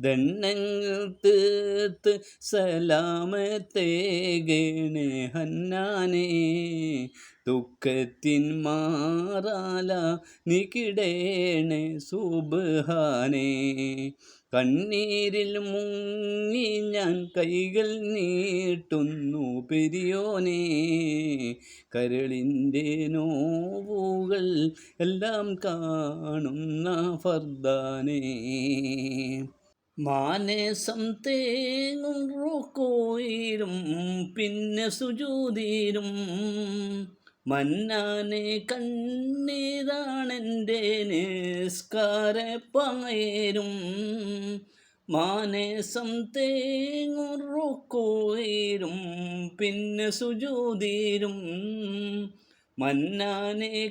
ദണ്ണങ്ങൾ തീർത്ത് സലാമത്തേകേണേ ഹന്നാനേ. ദുഃഖത്തിൻ മാറാല നികിടേണേ സുബാനേ കണ്ണീരിൽ മുങ്ങി ഞാൻ കൈകൾ നീട്ടുന്നു പെരിയോനെ. കരളിന്റെ നോവുകൾ എല്ലാം കാണുന്ന ഫർദാനേ. മാനസം തേങ്ങും റോക്കോയിലും പിന്നെ സുജൂതിരും. മന്നാനെ കണ്ണീരാണെന്റെ നിസ്കാരപ്പായരും. മാനെ തേങ്ങും റോക്കോയിലും പിന്നെ സുജൂതിരും. മന്നാനെ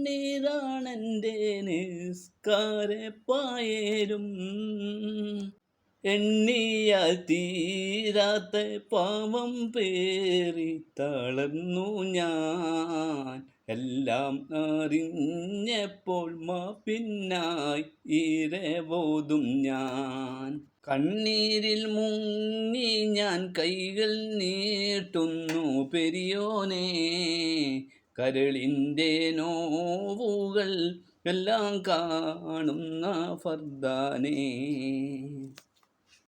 കണ്ണീരാണെന്റെ നിസ്കാരപ്പായരും എണ്ണിയാൽ തീരാത്ത പാവം പേറി തളർന്നു ഞാൻ. എല്ലാം അറിഞ്ഞപ്പോൾ മാപ്പിന്നായി ഇരവോതും ഞാൻ. കണ്ണീരിൽ മുങ്ങി ഞാൻ കൈകൾ നീട്ടുന്നു പെരിയോനെ. കരളിന്റെ നോവുകൾ എല്ലാം കാണുന്ന ഫർദാനേ.